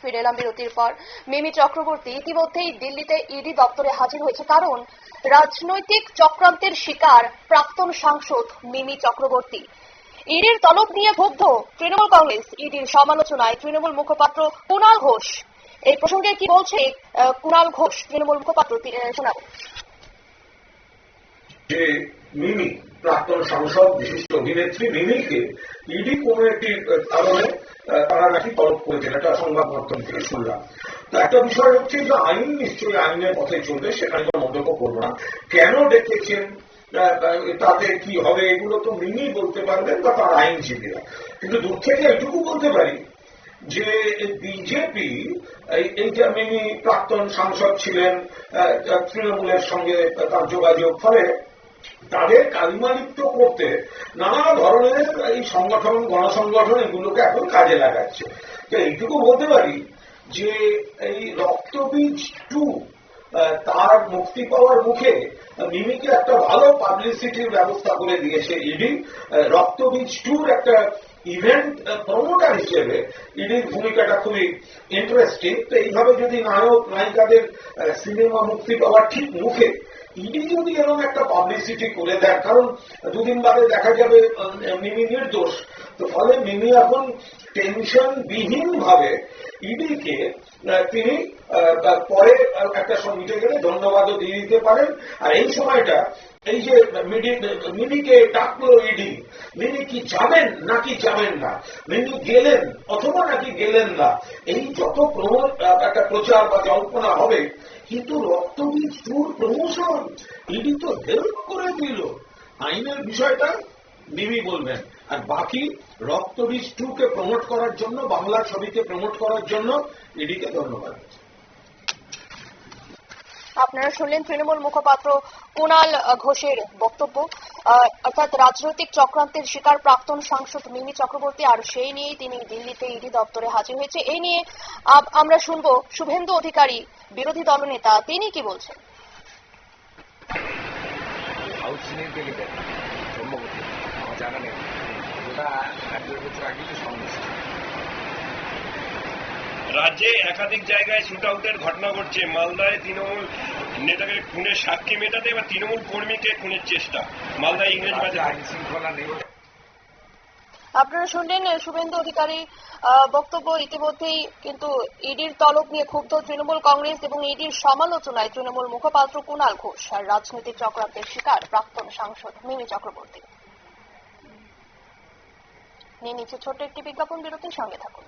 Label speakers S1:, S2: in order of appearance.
S1: ফিরে এলাম বিরতির পর। মিমি চক্রবর্তী ইতিমধ্যেই দিল্লিতে ইডি দপ্তরে হাজির হয়েছে। কারণ রাজনৈতিক চক্রান্তের শিকার প্রাক্তন সাংসদ মিমি চক্রবর্তী। ইডির তলব নিয়ে ক্ষুব্ধ তৃণমূল কংগ্রেস। ইডির সমালোচনায় তৃণমূল মুখপাত্র কুণাল ঘোষ। এই প্রসঙ্গে কি বলছে কুণাল ঘোষ, তৃণমূল মুখপাত্র শোনাবো
S2: যে মিমি, প্রাক্তন সাংসদ, বিশিষ্ট অভিনেত্রী মিমিকে ইডি কোন একটি কারণে তারা নাকি তলব করেছেন এটা সংবাদ মাধ্যম থেকে শুনলাম। তো একটা বিষয় হচ্ছে যে আইন নিশ্চয়ই আইনের পথে চলবে, সেখানে কোনো মন্তব্য করব না। কেন ডেকেছেন? তাতে কি হবে? এগুলো তো মিমি বলতে পারবেন বা তার আইনজীবীরা। কিন্তু দূর থেকে এটুকু বলতে পারি যে বিজেপি এইটা মিনি প্রাক্তন সাংসদ ছিলেন তৃণমূলের সঙ্গে তার যোগাযোগ। ফলে তাদের কালিমালিপ্ত করতে নানা ধরনের এই সংগঠন, গণসংগঠন এগুলোকে এখন কাজে লাগাচ্ছে। তো এইটুকু বলতে পারি যে এই রক্তবীজ টু তার মুক্তি পাওয়ার মুখে মিমিকে একটা ভালো পাবলিসিটির ব্যবস্থা করে দিয়েছে ইডি রক্তবীজ টুর একটা ইভেন্ট প্রমোটার হিসেবে ইডির ভূমিকাটা খুবই ইন্টারেস্টিং তো এইভাবে যদি নায়ক, নায়িকাদের সিনেমা মুক্তি পাওয়ার ঠিক মুখে ইডি যদি এরকম একটা পাবলিসিটি করে দেয়, কারণ দুদিন বাদে দেখা যাবে মিমি নির্দোষ তো ফলে মিমি এখন টেনশন বিহীন ভাবে ইডিকে তিনি পরে একটা সঙ্গীতে গেলে ধন্যবাদও দিয়ে দিতে পারেন। আর এই সময়টা এই যে মিমিকে ডাকলো ইডি, মিমি কি যাবেন নাকি যাবেন না? মিমি গেলেন অথবা নাকি গেলেন না? এই যত একটা প্রচার বা জল্পনা হবে, কিন্তু রক্তবীজ টুর প্রমোশন? ইডি তো হেল্প করে দিল। আইনের বিষয়টা মিমি বলবেন। আর বাকি রক্তবীজ টু কে প্রমোট করার জন্য বাংলা ছবিকে প্রমোট করার জন্য, ইডিকে ধন্যবাদ।
S1: আপনারা শুনলেন তৃণমূল মুখপাত্র কুণাল ঘোষের বক্তব্য। অর্থাৎ রাজনৈতিক চক্রান্তের শিকার প্রাক্তন সাংসদ মিমি চক্রবর্তী, আর সেই নিয়েই তিনি দিল্লিতে ইডি দপ্তরে হাজির হয়েছে। এই নিয়ে আমরা শুনব শুভেন্দু অধিকারী, বিরোধী দলনেতা। তিনি কি বলছেন?
S3: জানা নেই। ওটা এক দেড় বছর আগেই তো সঙ্গে
S4: রাজ্যে একাধিক জায়গায় শুট আউটের ঘটনা ঘটছে। মালদায় তৃণমূল নেতাকে খুনের সাক্ষী মেটাতে এবার তৃণমূল কর্মীকে খুনের চেষ্টা। মালদায় ইংরেজ বাজার
S3: আইন শৃঙ্খলা নেই।
S1: আপনারা শুনলেন শুভেন্দু অধিকারী আহ, বক্তব্য ইতিমধ্যেই কিন্তু ইডির তলব নিয়ে ক্ষুব্ধ তৃণমূল কংগ্রেস এবং ইডির সমালোচনায় তৃণমূল মুখপাত্র কুণাল ঘোষ আর রাজনৈতিক চক্রান্তের শিকার প্রাক্তন সাংসদ মিমি চক্রবর্তী। নিয়ে নিচ্ছে ছোট্ট একটি বিজ্ঞাপন বিরতির সঙ্গে থাকুন।